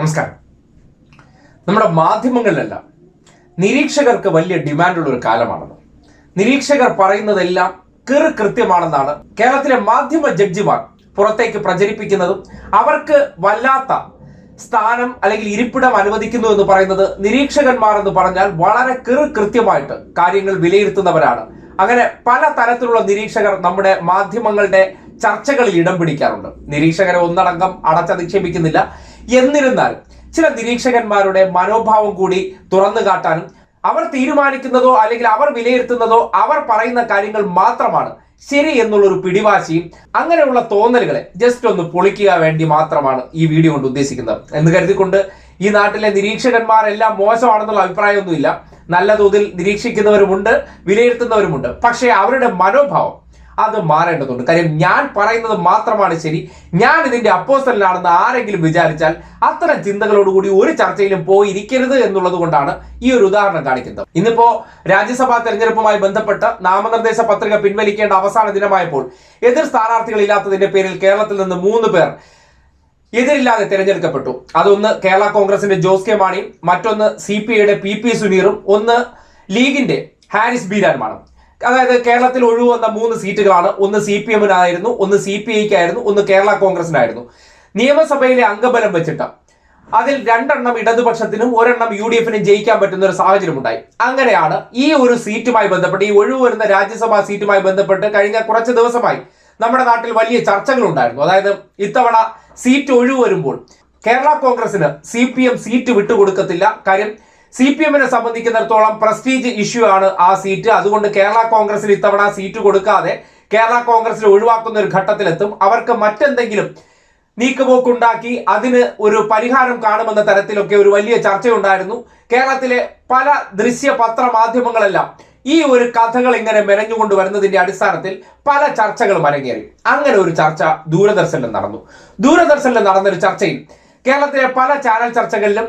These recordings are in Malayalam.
നമസ്കാരം. നമ്മുടെ മാധ്യമങ്ങളിലെല്ലാം നിരീക്ഷകർക്ക് വലിയ ഡിമാൻഡുള്ള ഒരു കാലമാണത്. നിരീക്ഷകർ പറയുന്നതെല്ലാം കീറി കൃത്യമാണെന്നാണ് കേരളത്തിലെ മാധ്യമ ജഡ്ജിമാർ പുറത്തേക്ക് പ്രചരിപ്പിക്കുന്നതും അവർക്ക് വല്ലാത്ത സ്ഥാനം അല്ലെങ്കിൽ ഇരിപ്പിടം അനുവദിക്കുന്നു എന്ന് പറയുന്നത് നിരീക്ഷകന്മാർ എന്ന് പറഞ്ഞാൽ വളരെ കീറി കൃത്യമായിട്ട് കാര്യങ്ങൾ വിലയിരുത്തുന്നവരാണ്. അങ്ങനെ പല തരത്തിലുള്ള നിരീക്ഷകർ നമ്മുടെ മാധ്യമങ്ങളുടെ ചർച്ചകളിൽ ഇടം പിടിക്കാറുണ്ട്. നിരീക്ഷകരെ ഒന്നടങ്കം അടച്ചധിക്ഷേപിക്കുന്നില്ല. എന്നിരുന്നാൽ ചില നിരീക്ഷകന്മാരുടെ മനോഭാവം കൂടി തുറന്നു കാട്ടാനും അവർ തീരുമാനിക്കുന്നതോ അല്ലെങ്കിൽ അവർ വിലയിരുത്തുന്നതോ അവർ പറയുന്ന കാര്യങ്ങൾ മാത്രമാണ് ശരി എന്നുള്ളൊരു പിടിവാശിയും അങ്ങനെയുള്ള തോന്നലുകളെ ജസ്റ്റ് ഒന്ന് പൊളിക്കുക വേണ്ടി മാത്രമാണ് ഈ വീഡിയോ കൊണ്ട് ഉദ്ദേശിക്കുന്നത്. എന്ന് കരുതിക്കൊണ്ട് ഈ നാട്ടിലെ നിരീക്ഷകന്മാരെല്ലാം മോശമാണെന്നുള്ള അഭിപ്രായമൊന്നുമില്ല. നല്ല തോതിൽ നിരീക്ഷിക്കുന്നവരുമുണ്ട് വിലയിരുത്തുന്നവരുമുണ്ട്. പക്ഷേ അവരുടെ മനോഭാവം അത് മാറേണ്ടതുണ്ട്. കാര്യം ഞാൻ പറയുന്നത് മാത്രമാണ് ശരി. ഞാൻ ഇതിന്റെ അപ്പോസ്റ്റലിനാണെന്ന് ആരെങ്കിലും വിചാരിച്ചാൽ അത്തരം ചിന്തകളോടുകൂടി ഒരു ചർച്ചയിലും പോയിരിക്കരുത് എന്നുള്ളത് കൊണ്ടാണ് ഈ ഒരു ഉദാഹരണം കാണിക്കുന്നത്. ഇന്നിപ്പോ രാജ്യസഭാ തെരഞ്ഞെടുപ്പുമായി ബന്ധപ്പെട്ട് നാമനിർദ്ദേശ പത്രിക പിൻവലിക്കേണ്ട അവസാന ദിനമായപ്പോൾ എതിർ സ്ഥാനാർത്ഥികൾ ഇല്ലാത്തതിന്റെ പേരിൽ കേരളത്തിൽ നിന്ന് മൂന്ന് പേർ എതിരില്ലാതെ തിരഞ്ഞെടുക്കപ്പെട്ടു. അതൊന്ന് കേരള കോൺഗ്രസിന്റെ ജോസ് കെ മാണിയും മറ്റൊന്ന് സി പി ഐയുടെ പി പി സുനീറും ഒന്ന് ലീഗിന്റെ ഹാരിസ് ബീരാനുമാണ്. അതായത് കേരളത്തിൽ ഒഴിവന്ന മൂന്ന് സീറ്റുകളാണ്. ഒന്ന് സി പി എമ്മിനായിരുന്നു ഒന്ന് സി പി ഐക്കായിരുന്നു ഒന്ന് കേരള കോൺഗ്രസിനായിരുന്നു. നിയമസഭയിലെ അംഗബലം വെച്ചിട്ട് അതിൽ രണ്ടെണ്ണം ഇടതുപക്ഷത്തിനും ഒരെണ്ണം യു ഡി എഫിനും ജയിക്കാൻ പറ്റുന്ന ഒരു സാഹചര്യം ഉണ്ടായി അങ്ങനെയാണ് ഈ ഒരു സീറ്റുമായി ബന്ധപ്പെട്ട് ഈ ഒഴിവ് വരുന്ന രാജ്യസഭാ സീറ്റുമായി ബന്ധപ്പെട്ട് കഴിഞ്ഞ കുറച്ച് ദിവസമായി നമ്മുടെ നാട്ടിൽ വലിയ ചർച്ചകൾ ഉണ്ടായിരുന്നു അതായത് ഇത്തവണ സീറ്റ് ഒഴിവ് വരുമ്പോൾ കേരള കോൺഗ്രസിന് സി പി എം സീറ്റ് വിട്ടുകൊടുക്കത്തില്ല. കാര്യം സി പി എമ്മിനെ സംബന്ധിക്കുന്നിടത്തോളം പ്രസ്റ്റീജ് ഇഷ്യൂ ആണ് ആ സീറ്റ് അതുകൊണ്ട് കേരള കോൺഗ്രസിൽ ഇത്തവണ സീറ്റ് കൊടുക്കാതെ കേരള കോൺഗ്രസിൽ ഒഴിവാക്കുന്ന ഒരു ഘട്ടത്തിലെത്തും. അവർക്ക് മറ്റെന്തെങ്കിലും നീക്കുപോക്കുണ്ടാക്കി അതിന് ഒരു പരിഹാരം കാണുമെന്ന തരത്തിലൊക്കെ ഒരു വലിയ ചർച്ചയുണ്ടായിരുന്നു. കേരളത്തിലെ പല ദൃശ്യ പത്ര മാധ്യമങ്ങളെല്ലാം ഈ ഒരു കഥകൾ ഇങ്ങനെ മെനഞ്ഞുകൊണ്ട് വരുന്നതിന്റെ അടിസ്ഥാനത്തിൽ പല ചർച്ചകളും അരങ്ങേറി. അങ്ങനെ ഒരു ചർച്ച ദൂരദർശനിൽ നടന്നു. ദൂരദർശനിൽ നടന്നൊരു ചർച്ചയിൽ കേരളത്തിലെ പല ചാനൽ ചർച്ചകളിലും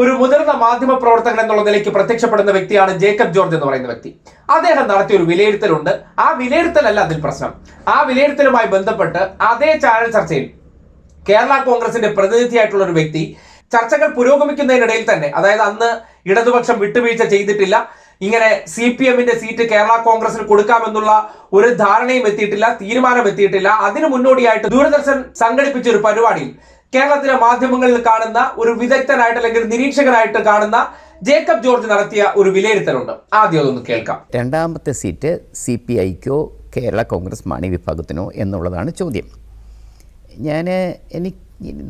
ഒരു മുതിർന്ന മാധ്യമ പ്രവർത്തകൻ എന്നുള്ള നിലയ്ക്ക് പ്രത്യക്ഷപ്പെടുന്ന വ്യക്തിയാണ് ജേക്കബ് ജോർജ് എന്ന് പറയുന്ന വ്യക്തി. അദ്ദേഹം നടത്തിയ ഒരു വിലയിരുത്തലുണ്ട്. ആ വിലയിരുത്തലല്ല അതിൽ പ്രശ്നം. ആ വിലയിരുത്തലുമായി ബന്ധപ്പെട്ട് അതേ ചാനൽ ചർച്ചയിൽ കേരള കോൺഗ്രസിന്റെ പ്രതിനിധിയായിട്ടുള്ള ഒരു വ്യക്തി ചർച്ചകൾ പുരോഗമിക്കുന്നതിനിടയിൽ തന്നെ അതായത് അന്ന് ഇടതുപക്ഷം വിട്ടുവീഴ്ച ചെയ്തിട്ടില്ല ഇങ്ങനെ സി പി എമ്മിന്റെ സീറ്റ് കേരള കോൺഗ്രസിന് കൊടുക്കാമെന്നുള്ള ഒരു ധാരണയും എത്തിയിട്ടില്ല തീരുമാനം എത്തിയിട്ടില്ല അതിന് മുന്നോടിയായിട്ട് ദൂരദർശൻ സംഘടിപ്പിച്ച ഒരു പരിപാടിയിൽ കേരളത്തിലെ മാധ്യമങ്ങളിൽ കാണുന്ന ഒരു വിദഗ്ധനായിട്ട് അല്ലെങ്കിൽ നിരീക്ഷകനായിട്ട് കാണുന്ന ജേക്കബ് ജോർജ് നടത്തിയ ഒരു വിലയിരുത്തലുണ്ട്. ആദ്യം അതൊന്ന് കേൾക്കാം. രണ്ടാമത്തെ സീറ്റ് സി പി ഐക്കോ കേരള കോൺഗ്രസ് മാണി വിഭാഗത്തിനോ എന്നുള്ളതാണ് ചോദ്യം. ഞാൻ എനിക്ക്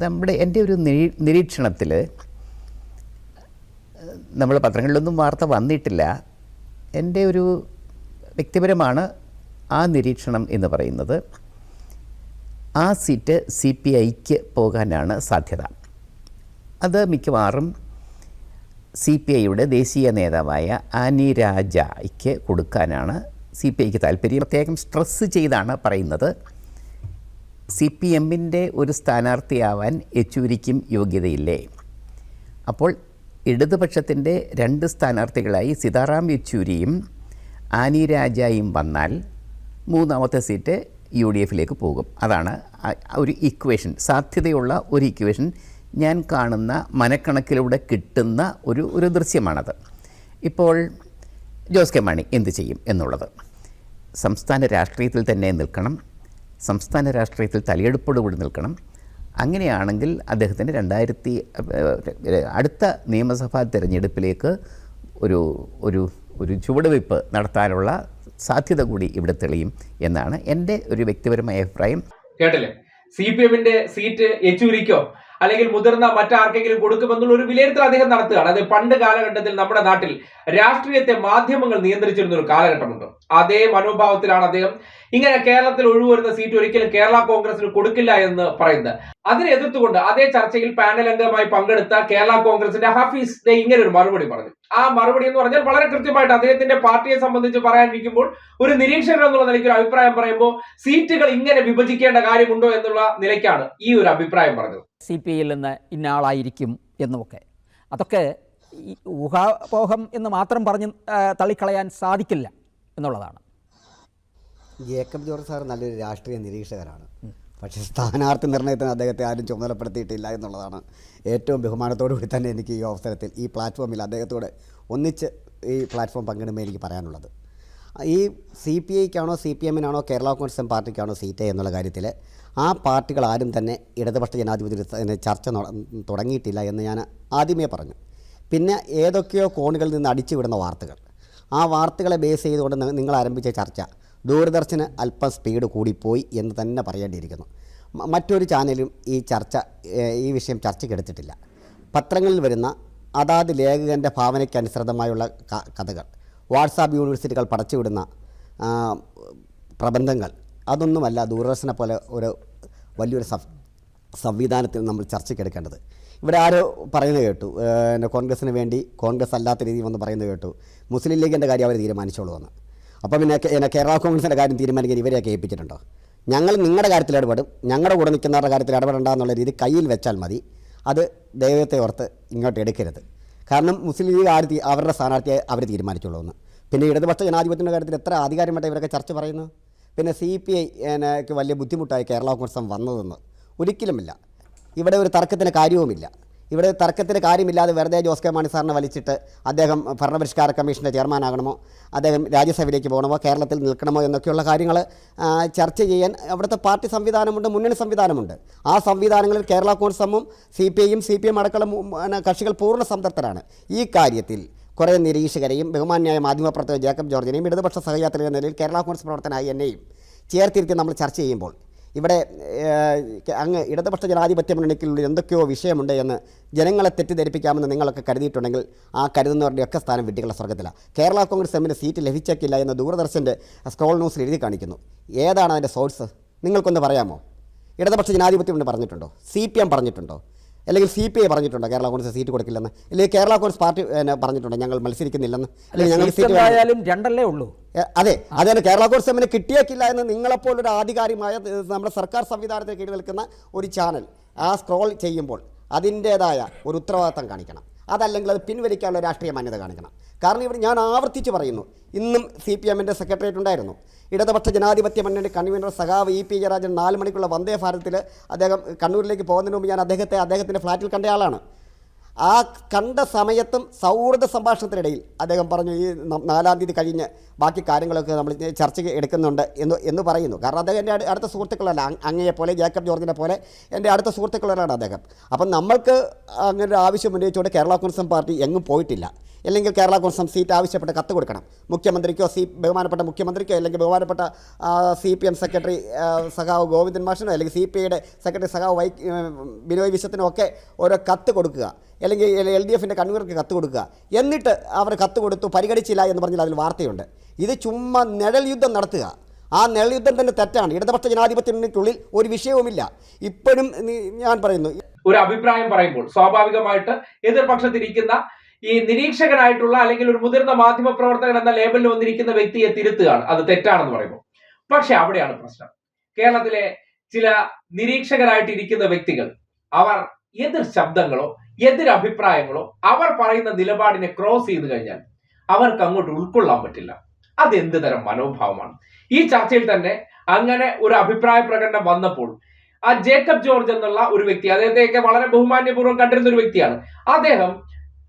നമ്മുടെ എന്റെ ഒരു നിരീക്ഷണത്തിൽ നമ്മൾ പത്രങ്ങളിലൊന്നും വാർത്ത വന്നിട്ടില്ല. എന്റെ ഒരു വ്യക്തിപരമാണ് ആ നിരീക്ഷണം എന്ന് പറയുന്നത്. ആ സീറ്റ് സി പി ഐക്ക് പോകാനാണ് സാധ്യത. അത് മിക്കവാറും സി പി ഐയുടെ ദേശീയ നേതാവായ ആനി രാജയ്ക്ക് കൊടുക്കാനാണ് സി പി ഐക്ക് താല്പര്യം. പ്രത്യേകം സ്ട്രെസ് ചെയ്താണ് പറയുന്നത്. സി പി എമ്മിന്റെ ഒരു സ്ഥാനാർത്ഥിയാവാൻ യെച്ചൂരിക്കും യോഗ്യതയില്ലേ? അപ്പോൾ ഇടതുപക്ഷത്തിന്റെ രണ്ട് സ്ഥാനാർത്ഥികളായി സീതാറാം യെച്ചൂരിയും ആനി രാജയും വന്നാൽ മൂന്നാമത്തെ സീറ്റ് യു ഡി എഫിലേക്ക് പോകും. അതാണ് ഒരു ഇക്വേഷൻ സാധ്യതയുള്ള ഒരു ഇക്വേഷൻ ഞാൻ കാണുന്ന മനക്കണക്കിലൂടെ കിട്ടുന്ന ഒരു ഒരു ദൃശ്യമാണത്. ഇപ്പോൾ ജോസ് കെ മാണി എന്ത് ചെയ്യും എന്നുള്ളത്. സംസ്ഥാന രാഷ്ട്രീയത്തിൽ തന്നെ നിൽക്കണം. സംസ്ഥാന രാഷ്ട്രീയത്തിൽ തലയെടുപ്പോടുകൂടി നിൽക്കണം. അങ്ങനെയാണെങ്കിൽ അദ്ദേഹത്തിന് രണ്ടായിരത്തി അടുത്ത നിയമസഭാ തിരഞ്ഞെടുപ്പിലേക്ക് ഒരു ഒരു ഒരു ചുവടുവയ്പ് നടത്താനുള്ള സാധ്യത കൂടി ഇവിടെ തെളിയും എന്നാണ് എന്റെ ഒരു വ്യക്തിപരമായ അഭിപ്രായം. കേട്ടില്ലേ? സി പി എമ്മിന്റെ സീറ്റ് യെച്ചൂരിക്കോ അല്ലെങ്കിൽ മുതിർന്ന മറ്റാർക്കെങ്കിലും കൊടുക്കുമെന്നുള്ള ഒരു വിലയിരുത്തൽ അദ്ദേഹം നടത്തുകയാണ്. അത് പണ്ട് കാലഘട്ടത്തിൽ നമ്മുടെ നാട്ടിൽ രാഷ്ട്രീയത്തെ മാധ്യമങ്ങൾ നിയന്ത്രിച്ചിരുന്ന ഒരു കാലഘട്ടമുണ്ട്. അതേ മനോഭാവത്തിലാണ് അദ്ദേഹം ഇങ്ങനെ കേരളത്തിൽ ഒഴിവരുന്ന സീറ്റ് ഒരിക്കലും കേരള കോൺഗ്രസിന് കൊടുക്കില്ല എന്ന് പറയുന്നത്. അതിനെ എതിർത്തുകൊണ്ട് അതേ ചർച്ചയിൽ പാനൽ അംഗമായി പങ്കെടുത്ത കേരള കോൺഗ്രസിന്റെ ഹഫീസ് ഇങ്ങനെ ഒരു മറുപടി പറഞ്ഞു. ആ മറുപടി എന്ന് പറഞ്ഞാൽ വളരെ കൃത്യമായിട്ട് അദ്ദേഹത്തിന്റെ പാർട്ടിയെ സംബന്ധിച്ച് പറയാനിരിക്കുമ്പോൾ ഒരു നിരീക്ഷകൻ എന്നുള്ള നിലയ്ക്ക് ഒരു അഭിപ്രായം പറയുമ്പോൾ സീറ്റുകൾ ഇങ്ങനെ വിഭജിക്കേണ്ട കാര്യമുണ്ടോ എന്നുള്ള നിലയ്ക്കാണ് ഈ ഒരു അഭിപ്രായം പറഞ്ഞത്. സി പി ഐയിൽ നിന്ന് ഇന്ന ആളായിരിക്കും എന്നുമൊക്കെ. അതൊക്കെ ഊഹാപോഹം എന്ന് മാത്രം പറഞ്ഞ് തള്ളിക്കളയാൻ സാധിക്കില്ല എന്നുള്ളതാണ്. ജേക്കബ് ജോർജ് സാർ നല്ലൊരു രാഷ്ട്രീയ നിരീക്ഷകരാണ്. പക്ഷേ സ്ഥാനാർത്ഥി നിർണയത്തിന് അദ്ദേഹത്തെ ആരും ചുമതലപ്പെടുത്തിയിട്ടില്ല എന്നുള്ളതാണ് ഏറ്റവും ബഹുമാനത്തോടു കൂടി തന്നെ എനിക്ക് ഈ അവസരത്തിൽ ഈ പ്ലാറ്റ്ഫോമിൽ അദ്ദേഹത്തോട് ഒന്നിച്ച് ഈ പ്ലാറ്റ്ഫോം പങ്കിടുമ്പോൾ എനിക്ക് പറയാനുള്ളത്. ഈ സി പി ഐക്കാണോ സി പി എമ്മിനാണോ കേരള കോൺഗ്രസ് പാർട്ടിക്കാണോ സീറ്റ് എന്നുള്ള കാര്യത്തിൽ ആ പാർട്ടികൾ ആരും തന്നെ ഇടതുപക്ഷ ജനാധിപത്യത്തിന് ചർച്ച തുടങ്ങിയിട്ടില്ല എന്ന് ഞാൻ ആദ്യമേ പറഞ്ഞു. പിന്നെ ഏതൊക്കെയോ കോണുകളിൽ നിന്ന് അടിച്ചു വിടുന്ന വാർത്തകൾ. ആ വാർത്തകളെ ബേസ് ചെയ്തുകൊണ്ട് നിങ്ങൾ ആരംഭിച്ച ചർച്ച ദൂരദർശന് അല്പം സ്പീഡ് കൂടിപ്പോയി എന്ന് തന്നെ പറയേണ്ടിയിരിക്കുന്നു. മറ്റൊരു ചാനലും ഈ ചർച്ച ഈ വിഷയം ചർച്ചയ്ക്കെടുത്തിട്ടില്ല പത്രങ്ങളിൽ വരുന്ന അതാത് ലേഖകന്റെ ഭാവനയ്ക്കനുസൃതമായുള്ള കഥകൾ. വാട്സാപ്പ് യൂണിവേഴ്സിറ്റികൾ പടച്ചുവിടുന്ന പ്രബന്ധങ്ങൾ. അതൊന്നുമല്ല ദൂരദർശനെ പോലെ ഒരു വലിയൊരു സംവിധാനത്തിൽ നമ്മൾ ചർച്ചയ്ക്കെടുക്കേണ്ടത് ഇവിടെ ആരോ പറയുന്നത് കേട്ടു. എന്റെ പിന്നെ കോൺഗ്രസിന് വേണ്ടി കോൺഗ്രസ് അല്ലാത്ത രീതിയിൽ വന്ന് പറയുന്നത് കേട്ടു. മുസ്ലിം ലീഗിന്റെ കാര്യം അവർ തീരുമാനിച്ചോളൂ എന്ന്. അപ്പോൾ പിന്നെ എന്നെ കേരള കോൺഗ്രസിന്റെ കാര്യം തീരുമാനിക്കാൻ ഇവരെയൊക്കെ ഏൽപ്പിച്ചിട്ടുണ്ടോ? ഞങ്ങൾ നിങ്ങളുടെ കാര്യത്തിൽ ഇടപെടും. ഞങ്ങളുടെ കൂടെ നിൽക്കുന്നവരുടെ കാര്യത്തിൽ ഇടപെടണ്ട എന്നുള്ള രീതി കയ്യിൽ വെച്ചാൽ മതി. അത് ദൈവത്തെ ഓർത്ത് ഇങ്ങോട്ട് എടുക്കരുത്. കാരണം മുസ്ലിം ലീഗ് ആര് അവരുടെ സ്ഥാനാർത്ഥിയെ അവർ തീരുമാനിച്ചുള്ളൂ എന്ന്. പിന്നെ ഇടതുപക്ഷ ജനാധിപത്യത്തിന്റെ കാര്യത്തിൽ എത്ര ആധികാരമായിട്ട് ഇവരൊക്കെ ചർച്ച പറയുന്നു പിന്നെ സി പി ഐക്ക് വലിയ ബുദ്ധിമുട്ടായി കേരള കോൺഗ്രസ് വന്നതെന്ന്. ഒരിക്കലുമില്ല. ഇവിടെ ഒരു തർക്കത്തിന് കാര്യവുമില്ല. ഇവിടെ തർക്കത്തിന് കാര്യമില്ലാതെ വെറുതെ ജോസ് കെ മാണി സാറിനെ വലിച്ചിട്ട് അദ്ദേഹം ഭരണപരിഷ്കാര കമ്മീഷന്റെ ചെയർമാനാകണമോ? അദ്ദേഹം രാജ്യസഭയിലേക്ക് പോകണമോ? കേരളത്തിൽ നിൽക്കണമോ? എന്നൊക്കെയുള്ള കാര്യങ്ങൾ ചർച്ച ചെയ്യാൻ അവിടുത്തെ പാർട്ടി സംവിധാനമുണ്ട് മുന്നണി സംവിധാനമുണ്ട്. ആ സംവിധാനങ്ങളിൽ കേരള കോൺഗ്രസും സി പി ഐയും സി പി എം അടക്കമുള്ള കക്ഷികൾ പൂർണ സംതൃപ്തരാണ്. ഈ കാര്യത്തിൽ കുറേ നിരീക്ഷകരെയും ബഹുമാന്യായ മാധ്യമപ്രവർത്തകർ ജേക്കബ് ജോർജിനെയും ഇടതുപക്ഷ എന്ന നിലയിൽ കേരള കോൺഗ്രസ് പ്രവർത്തനായി എന്നെയും ചേർത്തിരുത്തി നമ്മൾ ചർച്ച ചെയ്യുമ്പോൾ ഇവിടെ അങ്ങ് ഇടതുപക്ഷ ജനാധിപത്യ മുന്നണിക്കുള്ളിൽ എന്തൊക്കെയോ വിഷയമുണ്ട് എന്ന് ജനങ്ങളെ തെറ്റിദ്ധരിപ്പിക്കാമെന്ന് നിങ്ങളൊക്കെ കരുതിയിട്ടുണ്ടെങ്കിൽ ആ കരുതുന്നവരുടെയൊക്കെ സ്ഥാനം വിട്ടികളുടെ സ്വർഗത്തിലാണ് കേരള കോൺഗ്രസ് എമ്മിന് സീറ്റ് ലഭിച്ചേക്കില്ല എന്ന് ദൂരദർശന്റെ സ്ക്രോൾ ന്യൂസിൽ എഴുതി കാണിക്കുന്നു. ഏതാണ് അതിന്റെ സോഴ്സ്? നിങ്ങൾക്കൊന്ന് പറയാമോ? ഇടതുപക്ഷ ജനാധിപത്യം എന്ന് പറഞ്ഞിട്ടുണ്ടോ? സി പി എം പറഞ്ഞിട്ടുണ്ടോ? അല്ലെങ്കിൽ സി പി ഐ പറഞ്ഞിട്ടുണ്ട്? കേരള കോൺഗ്രസ് സീറ്റ് കൊടുക്കില്ലെന്ന്? അല്ലെങ്കിൽ കേരള കോൺഗ്രസ് പാർട്ടി പറഞ്ഞിട്ടുണ്ട്? ഞങ്ങൾ മത്സരിക്കുന്നില്ലെന്ന്? അല്ലെങ്കിൽ ഞങ്ങൾ സീറ്റ് ആയാലും രണ്ടല്ലേ ഉള്ളൂ. അതെ. അതെ കേരള കോൺഗ്രസ് എമ്മിന് കിട്ടിയേക്കില്ല എന്ന് നിങ്ങളെപ്പോലൊരു ആധികാരികമായ നമ്മുടെ സർക്കാർ സംവിധാനത്തിന് കീഴിൽ നിൽക്കുന്ന ഒരു ചാനൽ ആ സ്ക്രോൾ ചെയ്യുമ്പോൾ അതിന്റേതായ ഒരു ഉത്തരവാദിത്തം കാണിക്കണം. അതല്ലെങ്കിൽ അത് പിൻവലിക്കാനുള്ള രാഷ്ട്രീയ മാന്യത കാണിക്കണം. കാരണം ഇവിടെ ഞാൻ ആവർത്തിച്ച് പറയുന്നു ഇന്നും സി പി എമ്മിന്റെ സെക്രട്ടേറിയറ്റ് ഉണ്ടായിരുന്നു. ഇടതുപക്ഷ ജനാധിപത്യ മുന്നണി കൺവീനർ സഖാവ് ഇ പി ജയരാജൻ നാല് മണിക്കുള്ള വന്ദേ ഭാരതത്തിൽ അദ്ദേഹം കണ്ണൂരിലേക്ക് പോകുന്നതിന് മുമ്പ് ഞാൻ അദ്ദേഹത്തെ അദ്ദേഹത്തിന്റെ ഫ്ലാറ്റിൽ കണ്ട ആളാണ്. ആ കണ്ട സമയത്തും സൗഹൃദ സംഭാഷണത്തിനിടയിൽ അദ്ദേഹം പറഞ്ഞു ഈ നാലാം തീയതി കഴിഞ്ഞ് ബാക്കി കാര്യങ്ങളൊക്കെ നമ്മൾ ചർച്ചയ്ക്ക് എടുക്കുന്നുണ്ട് എന്ന് എന്ന് പറയുന്നു. കാരണം അദ്ദേഹം എന്റെ അടു- അടുത്ത സുഹൃത്തുക്കളല്ല. അങ്- അങ്ങയെ പോലെ ജേക്കബ് ജോർജിനെ പോലെ എന്റെ അടുത്ത സുഹൃത്തുക്കളാണ് അദ്ദേഹം. അപ്പം നമ്മൾക്ക് അങ്ങനെ ഒരു ആവശ്യം ഉന്നയിച്ചുകൊണ്ട് കേരള കോൺഗ്രസ് പാർട്ടി എങ്ങും പോയിട്ടില്ല. അല്ലെങ്കിൽ കേരള കോൺഗ്രസ് സീറ്റ് ആവശ്യപ്പെട്ട് കത്ത് കൊടുക്കണം. മുഖ്യമന്ത്രിക്കോ സി ബഹുമാനപ്പെട്ട മുഖ്യമന്ത്രിക്കോ അല്ലെങ്കിൽ ബഹുമാനപ്പെട്ട സി പി എം സെക്രട്ടറി സഖാവ് ഗോവിന്ദൻ മാഷനോ അല്ലെങ്കിൽ സി പി ഐയുടെ സെക്രട്ടറി സഖാവ് വൈ ബിനോയ് വിശ്വത്തിനോ ഒക്കെ ഓരോ കത്ത് കൊടുക്കുക. അല്ലെങ്കിൽ എൽ ഡി എഫിന്റെ കൺവീനർക്ക് കത്ത് കൊടുക്കുക. എന്നിട്ട് അവർ കത്ത് കൊടുത്തു പരിഗണിച്ചില്ല എന്ന് പറഞ്ഞാൽ അതിൽ വാർത്തയുണ്ട്. ഇത് ചുമ്മാ നിഴൽ യുദ്ധം നടത്തുക. ആ നിഴൽ യുദ്ധം തന്നെ തെറ്റാണ്. ഇടതുപക്ഷ ജനാധിപത്യത്തിനുള്ളിൽ ഒരു വിഷയവുമില്ല. ഇപ്പോഴും ഞാൻ പറയുന്നു ഒരു അഭിപ്രായം പറയുമ്പോൾ സ്വാഭാവികമായിട്ട് എതിർപക്ഷത്തിരിക്കുന്ന ഈ നിരീക്ഷകനായിട്ടുള്ള അല്ലെങ്കിൽ ഒരു മുതിർന്ന മാധ്യമ പ്രവർത്തകൻ എന്ന ലേബലിൽ വന്നിരിക്കുന്ന വ്യക്തിയെ തിരുത്തുകയാണ്. അത് തെറ്റാണെന്ന് പറയുമ്പോൾ പക്ഷെ അവിടെയാണ് പ്രശ്നം. കേരളത്തിലെ ചില നിരീക്ഷകരായിട്ടിരിക്കുന്ന വ്യക്തികൾ അവർ എതിർ ശബ്ദങ്ങളോ എതിർ അഭിപ്രായങ്ങളോ അവർ പറയുന്ന നിലപാടിനെ ക്രോസ് ചെയ്ത് കഴിഞ്ഞാൽ അവർക്ക് അങ്ങോട്ട് ഉൾക്കൊള്ളാൻ പറ്റില്ല. അതെന്ത് തരം മനോഭാവമാണ്? ഈ ചർച്ചയിൽ തന്നെ അങ്ങനെ ഒരു അഭിപ്രായ പ്രകടനം വന്നപ്പോൾ ആ ജേക്കബ് ജോർജ് എന്നുള്ള ഒരു വ്യക്തി അദ്ദേഹത്തെയൊക്കെ വളരെ ബഹുമാന്യപൂർവം കണ്ടിരുന്ന ഒരു വ്യക്തിയാണ്. അദ്ദേഹം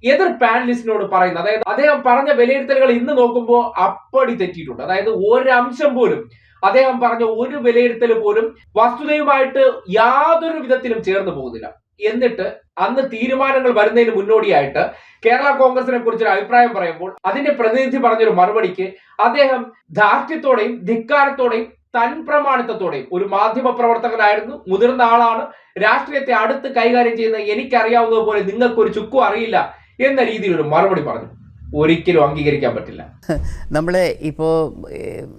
എതിർ പാനലിസ്റ്റിനോട് പറയുന്നത്. അതായത് അദ്ദേഹം പറഞ്ഞ വിലയിരുത്തലുകൾ ഇന്ന് നോക്കുമ്പോൾ അപ്പടി തെറ്റിയിട്ടുണ്ട്. അതായത് ഒരംശം പോലും അദ്ദേഹം പറഞ്ഞ ഒരു വിലയിരുത്തൽ പോലും വസ്തുതയുമായിട്ട് യാതൊരു വിധത്തിലും ചേർന്ന് പോകുന്നില്ല. എന്നിട്ട് അന്ന് തീരുമാനങ്ങൾ വരുന്നതിന് മുന്നോടിയായിട്ട് കേരള കോൺഗ്രസിനെ കുറിച്ചൊരു അഭിപ്രായം പറയുമ്പോൾ അതിന്റെ പ്രതിനിധി പറഞ്ഞൊരു മറുപടിക്ക് അദ്ദേഹം ധാർഷ്ട്യത്തോടെയും ധിക്കാരത്തോടെയും തൻ പ്രമാണിത്വത്തോടെയും ഒരു മാധ്യമ പ്രവർത്തകനായിരുന്നു മുതിർന്ന ആളാണ് രാഷ്ട്രീയത്തെ അടുത്ത് കൈകാര്യം ചെയ്യുന്ന എനിക്കറിയാവുന്നതുപോലെ പോലെ നിങ്ങൾക്കൊരു ചുക്കും അറിയില്ല എന്ന രീതിയിൽ ഒരു മറുപടി പറഞ്ഞു. ഒരിക്കലും അംഗീകരിക്കാൻ പറ്റില്ല. നമ്മളെ ഇപ്പോൾ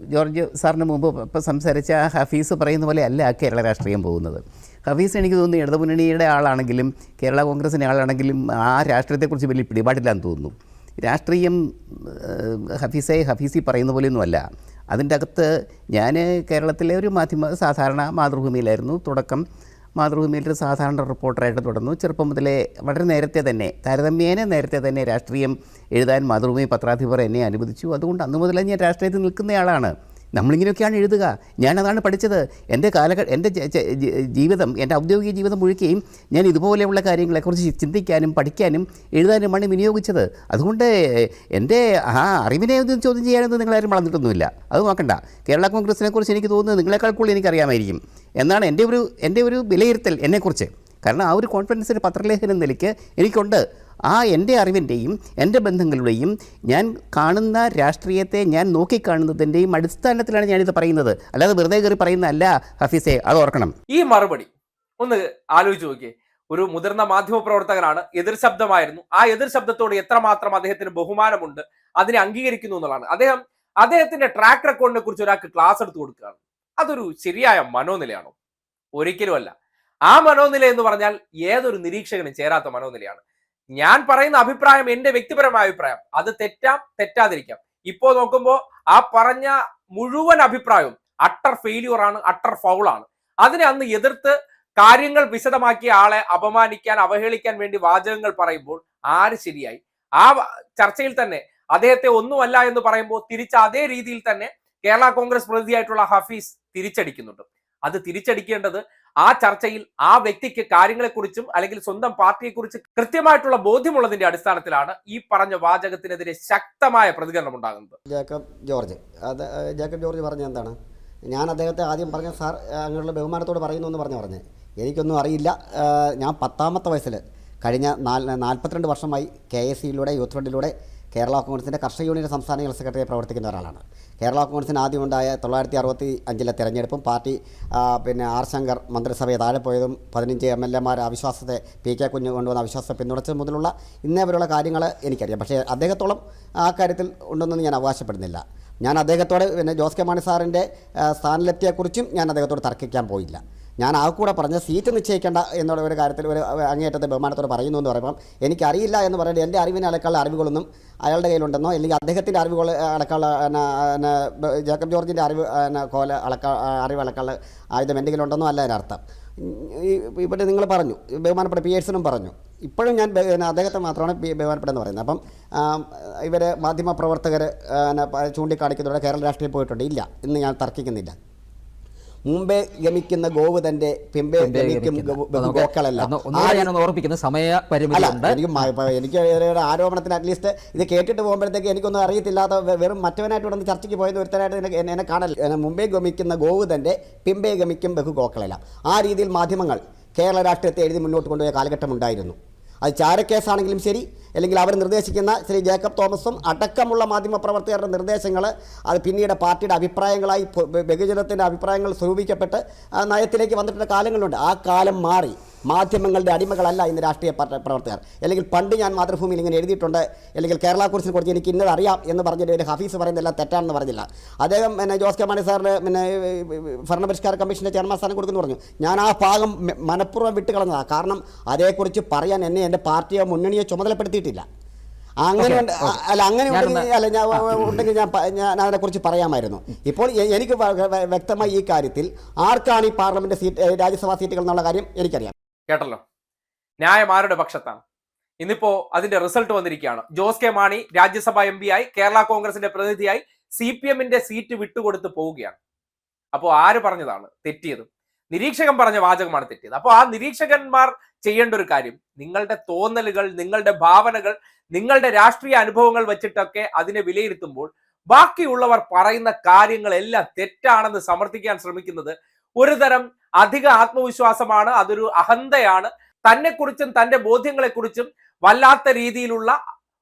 ജോർജ് സാറിന് മുമ്പ് ഇപ്പോൾ സംസാരിച്ച ഹഫീസ് പറയുന്ന പോലെ അല്ല കേരള രാഷ്ട്രീയം പോകുന്നത്. ഹഫീസ് എനിക്ക് തോന്നുന്നു ഇടതുമുന്നണിയുടെ ആളാണെങ്കിലും കേരള കോൺഗ്രസിന്റെ ആളാണെങ്കിലും ആ രാഷ്ട്രീയത്തെക്കുറിച്ച് വലിയ പിടിപാടില്ലാന്ന് തോന്നുന്നു. രാഷ്ട്രീയം ഹഫീസെ ഹഫീസി പറയുന്ന പോലെയൊന്നുമല്ല അതിന്റെ അകത്ത് ഞാൻ കേരളത്തിലെ ഒരു മാധ്യമ സാധാരണ മാതൃഭൂമിയിലായിരുന്നു. തുടക്കം മാതൃഭൂമിയിൽ ഒരു സാധാരണ റിപ്പോർട്ടറായിട്ട് തുടർന്നു. ചെറുപ്പം മുതലേ വളരെ നേരത്തെ തന്നെ താരതമ്യേന നേരത്തെ തന്നെ രാഷ്ട്രീയം എഴുതാൻ മാതൃഭൂമി പത്രാധിപർ എന്നെ അനുവദിച്ചു. അതുകൊണ്ട് അന്നു മുതലേ ഞാൻ രാഷ്ട്രീയത്തിൽ നിൽക്കുന്നയാളാണ്. നമ്മളിങ്ങനെയൊക്കെയാണ് എഴുതുക. ഞാനതാണ് പഠിച്ചത്. എന്റെ കാലഘട്ട എന്റെ ജീവിതം എന്റെ ഔദ്യോഗിക ജീവിതം മുഴുക്കുകയും ഞാൻ ഇതുപോലെയുള്ള കാര്യങ്ങളെക്കുറിച്ച് ചിന്തിക്കാനും പഠിക്കാനും എഴുതാനുമാണ് വിനിയോഗിച്ചത്. അതുകൊണ്ട് എന്റെ ആ അറിവിനെ ഒന്നും ചോദ്യം ചെയ്യാനൊന്നും നിങ്ങളാരും വളർന്നിട്ടൊന്നുമില്ല അത് നോക്കണ്ട. കേരള കോൺഗ്രസിനെക്കുറിച്ച് എനിക്ക് തോന്നുന്നത് നിങ്ങളെക്കാൾ കൂടുതൽ എനിക്കറിയാമായിരിക്കും എന്നാണ് എന്റെ ഒരു എന്റെ ഒരു വിലയിരുത്തൽ എന്നെക്കുറിച്ച്. കാരണം ആ ഒരു കോൺഫിഡൻസിന്റെ പത്രലേഖനം നിലയ്ക്ക് എനിക്കുണ്ട്. ആ എന്റെ അറിവിന്റെയും എന്റെ ബന്ധങ്ങളുടെയും ഞാൻ കാണുന്ന രാഷ്ട്രീയത്തെ ഞാൻ നോക്കിക്കാണുന്നതിന്റെയും അടിസ്ഥാനത്തിലാണ് ഞാനിത് പറയുന്നത്. അല്ലാതെ വെറുതെ കയറി പറയുന്നതല്ല ഹഫീസെ അത് ഓർക്കണം. ഈ മറുപടി ഒന്ന് ആലോചിച്ച് നോക്കിയേ. ഒരു മുതിർന്ന മാധ്യമ പ്രവർത്തകനാണ് എതിർ ശബ്ദമായിരുന്നു. ആ എതിർ ശബ്ദത്തോട് എത്രമാത്രം അദ്ദേഹത്തിന് ബഹുമാനമുണ്ട് അതിനെ അംഗീകരിക്കുന്നു എന്നുള്ളതാണ്. അദ്ദേഹം അദ്ദേഹത്തിന്റെ ട്രാക്ക് റെക്കോർഡിനെ കുറിച്ച് ഒരാൾക്ക് ക്ലാസ് എടുത്തു കൊടുക്കുകയാണ്. അതൊരു ശരിയായ മനോനിലയാണോ? ഒരിക്കലുമല്ല. ആ മനോനില എന്ന് പറഞ്ഞാൽ ഏതൊരു നിരീക്ഷകനും ചേരാത്ത മനോനിലയാണ്. ഞാൻ പറയുന്ന അഭിപ്രായം എന്റെ വ്യക്തിപരമായ അഭിപ്രായം. അത് തെറ്റാം തെറ്റാതിരിക്കാം. ഇപ്പോ നോക്കുമ്പോ ആ പറഞ്ഞ മുഴുവൻ അഭിപ്രായവും അട്ടർ ഫെയിലിയർ ആണ് അട്ടർ ഫൗളാണ് അതിനെ അന്ന് എതിർത്ത് കാര്യങ്ങൾ വിശദമാക്കിയ ആളെ അപമാനിക്കാൻ അവഹേളിക്കാൻ വേണ്ടി വാചകങ്ങൾ പറയുമ്പോൾ ആര് ശരിയായി? ആ ചർച്ചയിൽ തന്നെ അദ്ദേഹത്തെ ഒന്നുമല്ല എന്ന് പറയുമ്പോൾ തിരിച്ച അതേ രീതിയിൽ തന്നെ കേരള കോൺഗ്രസ് പ്രതിനിധിയായിട്ടുള്ള ഹഫീസ് തിരിച്ചടിക്കുന്നുണ്ട്. അത് തിരിച്ചടിക്കേണ്ടത് ആ ചർച്ചയിൽ ആ വ്യക്തിക്ക് കാര്യങ്ങളെക്കുറിച്ചും അല്ലെങ്കിൽ സ്വന്തം പാർട്ടിയെക്കുറിച്ച് കൃത്യമായിട്ടുള്ള ബോധ്യമുള്ളതിന്റെ അടിസ്ഥാനത്തിലാണ് ഈ പറഞ്ഞ വാചകത്തിനെതിരെ ശക്തമായ പ്രതികരണം ഉണ്ടാകുന്നത്. Jacob George. അത് ജേക്കബ് ജോർജ് പറഞ്ഞ എന്താണ്? ഞാൻ അദ്ദേഹത്തെ ആദ്യം പറഞ്ഞ സാർ അങ്ങനെയുള്ള ബഹുമാനത്തോട് പറയുന്നു എന്ന് പറഞ്ഞു പറഞ്ഞ്. എനിക്കൊന്നും അറിയില്ല. ഞാൻ പത്താമത്തെ വയസ്സിൽ കഴിഞ്ഞ നാല് നാൽപ്പത്തിരണ്ട് വർഷമായി കെ എസ് സിയിലൂടെ യൂത്ത് ഫണ്ടിലൂടെ കേരള കോൺഗ്രസിന്റെ കർഷക യൂണിയൻ സംസ്ഥാന ജനറൽ സെക്രട്ടറി പ്രവർത്തിക്കുന്ന ഒരാളാണ്. കേരള കോൺഗ്രസിന് ആദ്യമുണ്ടായ തൊള്ളായിരത്തി അറുപത്തി അഞ്ചിലെ തെരഞ്ഞെടുപ്പും പാർട്ടി പിന്നെ ആർ ശങ്കർ മന്ത്രിസഭയെ താഴെ പോയതും പതിനഞ്ച് എം എൽ എമാർ അവിശ്വാസത്തെ പി കെ കുഞ്ഞ് കൊണ്ടുവന്ന അവിശ്വാസത്തെ പിന്തുണച്ചത് മുതലുള്ള ഇന്നേ വരെയുള്ള കാര്യങ്ങൾ എനിക്കറിയാം. പക്ഷേ അദ്ദേഹത്തോളം ആ കാര്യത്തിൽ ഉണ്ടെന്നൊന്നും ഞാൻ അവകാശപ്പെടുന്നില്ല. ഞാൻ അദ്ദേഹത്തോട് പിന്നെ ജോസ് കെ മാണി സാറിന്റെ സ്ഥാനത്തെക്കുറിച്ചും ഞാൻ അദ്ദേഹത്തോട് തർക്കിക്കാൻ പോയില്ല. ഞാൻ ആ കൂടെ പറഞ്ഞ സീറ്റ് നിശ്ചയിക്കേണ്ട എന്നുള്ള ഒരു കാര്യത്തിൽ ഒരു അങ്ങേയറ്റത്തെ ബഹുമാനത്തോട് പറയുന്നു എന്ന് പറയുമ്പം എനിക്കറിയില്ല എന്ന് പറയുന്നത് എന്റെ അറിവിനെ അടക്കാനുള്ള അറിവുകളൊന്നും അയാളുടെ കയ്യിലുണ്ടെന്നോ അല്ലെങ്കിൽ അദ്ദേഹത്തിന്റെ അറിവുകൾ പിന്നെ, ബ- ജേക്കബ് ജോർജിന്റെ അറിവ് എന്നാ കോല അളക്ക അറിവ് അളക്കാനുള്ള ആയുധം എന്തെങ്കിലും ഉണ്ടെന്നോ അല്ല അതിനർത്ഥം ഇവിടെ നിങ്ങൾ പറഞ്ഞു ബഹുമാനപ്പെട്ട പി പറഞ്ഞു. ഇപ്പോഴും ഞാൻ അദ്ദേഹത്തെ മാത്രമാണ് ബഹുമാനപ്പെട്ടെന്ന് പറയുന്നത്. അപ്പം ഇവർ മാധ്യമപ്രവർത്തകർ ചൂണ്ടിക്കാണിക്കുന്നതോടെ കേരള രാഷ്ട്രീയം പോയിട്ടുണ്ട്. ഇല്ല ഇന്ന് ഞാൻ തർക്കിക്കുന്നില്ല. മുമ്പേ ഗമിക്കുന്ന ഗോവ് തന്റെ പിമ്പേ ഗമിക്കും ഗോക്കളല്ല. ഞാനൊന്ന് സമയ പരിമിതിയുണ്ട് എനിക്ക് എനിക്ക് ആരോപണത്തിന് അറ്റ്ലീസ്റ്റ് ഇത് കേട്ടിട്ട് പോകുമ്പോഴത്തേക്ക് എനിക്കൊന്നും അറിയത്തില്ലാത്ത വെറും മറ്റവനായിട്ട് ഇവിടെ ചർച്ചയ്ക്ക് പോയത് ഒരുത്തനായിട്ട് എന്നെ- കാണല്ല. മുമ്പേ ഗമിക്കുന്ന ഗോവ് തന്റെ പിമ്പേ ഗമിക്കും ബഹു ഗോക്കളല്ല. ആ രീതിയിൽ മാധ്യമങ്ങൾ കേരള രാഷ്ട്രീയത്തെ എഴുതി മുന്നോട്ട് കൊണ്ടുപോയ കാലഘട്ടം ഉണ്ടായിരുന്നു. അത് ചാരക്കേസാണെങ്കിലും ശരി അല്ലെങ്കിൽ അവർ നിർദ്ദേശിക്കുന്ന ശ്രീ ജേക്കബ് തോമസും അടക്കമുള്ള മാധ്യമപ്രവർത്തകരുടെ നിർദ്ദേശങ്ങൾ അത് പിന്നീട് പാർട്ടിയുടെ അഭിപ്രായങ്ങളായി ബഹുജനത്തിന്റെ അഭിപ്രായങ്ങൾ സ്വരൂപിക്കപ്പെട്ട് നയത്തിലേക്ക് വന്നിട്ടുള്ള കാലങ്ങളുണ്ട്. ആ കാലം മാറി. മാധ്യമങ്ങളുടെ അടിമകളല്ല ഇന്ന് രാഷ്ട്രീയ പ്രവർത്തകർ. അല്ലെങ്കിൽ പണ്ട് ഞാൻ മാതൃഭൂമിയിൽ ഇങ്ങനെ എഴുതിയിട്ടുണ്ട്. അല്ലെങ്കിൽ കേരള കുറിച്ചിനെ കുറിച്ച് എനിക്ക് ഇന്നത് അറിയാം എന്ന് പറഞ്ഞിട്ട് ഹഫീസ് പറയുന്നതെല്ലാം തെറ്റാണെന്ന് പറഞ്ഞില്ല. അദ്ദേഹം പിന്നെ ജോസ് കെ മാണി സാറിന് പിന്നെ ഭരണപരിഷ്കാര കമ്മീഷന്റെ ചെയർമാൻ സ്ഥാനം കൊടുക്കുന്നു പറഞ്ഞു. ഞാൻ ആ ഭാഗം മനഃപൂർവം വിട്ടുകളഞ്ഞതാണ് കാരണം അതേക്കുറിച്ച് പറയാൻ എന്നെ എന്റെ പാർട്ടിയോ മുന്നണിയോ ചുമതലപ്പെടുത്തിയിട്ടില്ല അങ്ങനെ അല്ല അങ്ങനെ ഉണ്ടെങ്കിൽ അല്ല ഞാൻ ഉണ്ടെങ്കിൽ ഞാൻ ഞാൻ അതിനെക്കുറിച്ച് പറയാമായിരുന്നു. ഇപ്പോൾ എനിക്ക് വ്യക്തമായി ഈ കാര്യത്തിൽ ആർക്കാണ് ഈ പാർലമെന്റ് സീറ്റ് രാജ്യസഭാ സീറ്റുകൾ എന്നുള്ള കാര്യം എനിക്കറിയാം. കേട്ടല്ലോ. ന്യായം ആരുടെ പക്ഷത്താണ്? ഇന്നിപ്പോ അതിന്റെ റിസൾട്ട് വന്നിരിക്കുകയാണ്. Jose K Mani Rajya Sabha M P ആയി കേരള കോൺഗ്രസിന്റെ പ്രതിനിധിയായി സി പി എമ്മിന്റെ സീറ്റ് വിട്ടുകൊടുത്ത് പോവുകയാണ്. അപ്പോൾ ആര് പറഞ്ഞതാണ്? തെറ്റിയത്. നിരീക്ഷകൻ പറഞ്ഞ വാചകമാണ് തെറ്റിയത്. അപ്പോൾ ആ നിരീക്ഷകന്മാർ ചെയ്യേണ്ട ഒരു കാര്യം. നിങ്ങളുടെ തോന്നലുകൾ നിങ്ങളുടെ ഭാവനകൾ നിങ്ങളുടെ രാഷ്ട്രീയ അനുഭവങ്ങൾ വെച്ചിട്ടൊക്കെ അതിനെ വിലയിരുത്തുമ്പോൾ ബാക്കിയുള്ളവർ പറയുന്ന കാര്യങ്ങളെല്ലാം തെറ്റാണെന്ന് സമർത്ഥിക്കാൻ ശ്രമിക്കുന്നത് ഒരു തരം അധിക ആത്മവിശ്വാസമാണ് അതൊരു അഹന്തയാണ്. തന്നെക്കുറിച്ചും തന്റെ ബോധ്യങ്ങളെക്കുറിച്ചും വല്ലാത്ത രീതിയിലുള്ള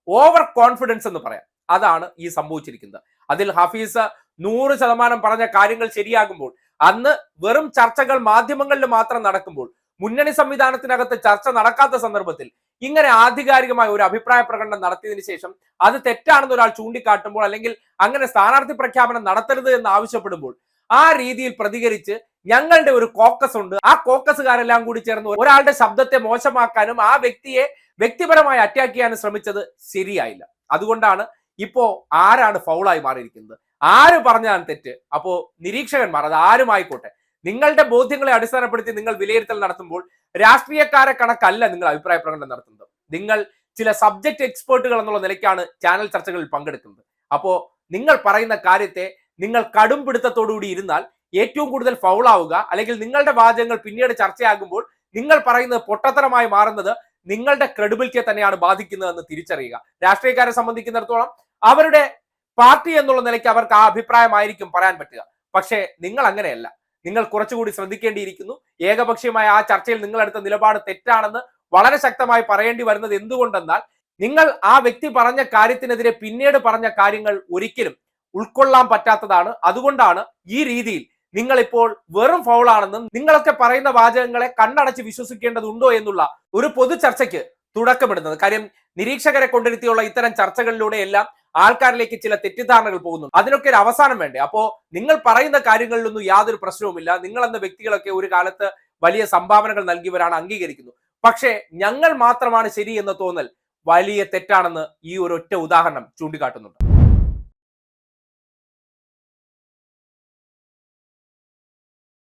ഓവർ കോൺഫിഡൻസ് എന്ന് പറയാം. അതാണ് ഈ സംഭവിച്ചിരിക്കുന്നത്. അതിൽ ഹഫീസ് നൂറ് ശതമാനം പറഞ്ഞ കാര്യങ്ങൾ ശരിയാകുമ്പോൾ അന്ന് വെറും ചർച്ചകൾ മാധ്യമങ്ങളിൽ മാത്രം നടക്കുമ്പോൾ മുന്നണി സംവിധാനത്തിനകത്ത് ചർച്ച നടക്കാത്ത സന്ദർഭത്തിൽ ഇങ്ങനെ ആധികാരികമായ ഒരു അഭിപ്രായ പ്രകടനം നടത്തിയതിനു ശേഷം അത് തെറ്റാണെന്ന് ഒരാൾ ചൂണ്ടിക്കാട്ടുമ്പോൾ അല്ലെങ്കിൽ അങ്ങനെ സ്ഥാനാർത്ഥി പ്രഖ്യാപനം നടത്തരുത് എന്ന് ആവശ്യപ്പെടുമ്പോൾ ആ രീതിയിൽ പ്രതികരിച്ച് ഞങ്ങളുടെ ഒരു കോക്കസ് ഉണ്ട്. ആ കോക്കസുകാരെല്ലാം കൂടി ചേർന്ന് ഒരാളുടെ ശബ്ദത്തെ മോശമാക്കാനും ആ വ്യക്തിയെ വ്യക്തിപരമായി അറ്റാക്ക് ചെയ്യാനും ശ്രമിച്ചത് ശരിയായില്ല. അതുകൊണ്ടാണ് ഇപ്പോ ആരാണ് ഫൗളായി മാറിയിരിക്കുന്നത്? ആര് പറഞ്ഞാൽ തെറ്റ്. അപ്പോ നിരീക്ഷകന്മാർ അത് ആരുമായിക്കോട്ടെ? നിങ്ങളുടെ ബോധ്യങ്ങളെ അടിസ്ഥാനപ്പെടുത്തി നിങ്ങൾ വിലയിരുത്തൽ നടത്തുമ്പോൾ രാഷ്ട്രീയക്കാരെ കണക്കല്ല നിങ്ങൾ അഭിപ്രായ പ്രകടനം നടത്തുന്നത്. നിങ്ങൾ ചില സബ്ജക്ട് എക്സ്പേർട്ടുകൾ എന്നുള്ള നിലയ്ക്കാണ് ചാനൽ ചർച്ചകളിൽ പങ്കെടുക്കുന്നത്. അപ്പോൾ നിങ്ങൾ പറയുന്ന കാര്യത്തെ നിങ്ങൾ കടും പിടുത്തത്തോടുകൂടി ഇരുന്നാൽ ഏറ്റവും കൂടുതൽ ഫൗളാവുക അല്ലെങ്കിൽ നിങ്ങളുടെ വാചകങ്ങൾ പിന്നീട് ചർച്ചയാകുമ്പോൾ നിങ്ങൾ പറയുന്നത് പൊട്ടത്തരമായി മാറുന്നത് നിങ്ങളുടെ ക്രെഡിബിലിറ്റിയെ തന്നെയാണ് ബാധിക്കുന്നതെന്ന് തിരിച്ചറിയുക. രാഷ്ട്രീയക്കാരെ സംബന്ധിക്കുന്നിടത്തോളം അവരുടെ പാർട്ടി എന്നുള്ള നിലയ്ക്ക് അവർക്ക് ആ അഭിപ്രായമായിരിക്കും പറയാൻ പറ്റുക. പക്ഷേ നിങ്ങൾ അങ്ങനെയല്ല. നിങ്ങൾ കുറച്ചുകൂടി ശ്രദ്ധിക്കേണ്ടിയിരിക്കുന്നു. ഏകപക്ഷീയമായ ആ ചർച്ചയിൽ നിങ്ങൾ എടുത്ത നിലപാട് തെറ്റാണെന്ന് വളരെ ശക്തമായി പറയേണ്ടി വരുന്നത് എന്തുകൊണ്ടെന്നാൽ നിങ്ങൾ ആ വ്യക്തി പറഞ്ഞ കാര്യത്തിനെതിരെ പിന്നീട് പറഞ്ഞ കാര്യങ്ങൾ ഒരിക്കലും ഉൾക്കൊള്ളാൻ പറ്റാത്തതാണ്. അതുകൊണ്ടാണ് ഈ രീതിയിൽ നിങ്ങൾ ഇപ്പോൾ വെറും ഫൗളാണെന്നും നിങ്ങളൊക്കെ പറയുന്ന വാചകങ്ങളെ കണ്ണടച്ച് വിശ്വസിക്കേണ്ടതുണ്ടോ എന്നുള്ള ഒരു പൊതു ചർച്ചയ്ക്ക് തുടക്കമിടുന്നത്. കാര്യം നിരീക്ഷകരെ കൊണ്ടിരുത്തിയുള്ള ഇത്തരം ചർച്ചകളിലൂടെ എല്ലാം ആൾക്കാരിലേക്ക് ചില തെറ്റിദ്ധാരണകൾ പോകുന്നു. അതിനൊക്കെ ഒരു അവസാനം വേണ്ടേ? അപ്പോ നിങ്ങൾ പറയുന്ന കാര്യങ്ങളിലൊന്നും യാതൊരു പ്രശ്നവുമില്ല. നിങ്ങൾ എന്ന വ്യക്തികളൊക്കെ ഒരു കാലത്ത് വലിയ സംഭാവനകൾ നൽകിയവരാണ് അംഗീകരിക്കുന്നു. പക്ഷേ ഞങ്ങൾ മാത്രമാണ് ശരി എന്ന് തോന്നൽ വലിയ തെറ്റാണെന്ന് ഈ ഒരു ഒറ്റ ഉദാഹരണം ചൂണ്ടിക്കാട്ടുന്നുണ്ട്.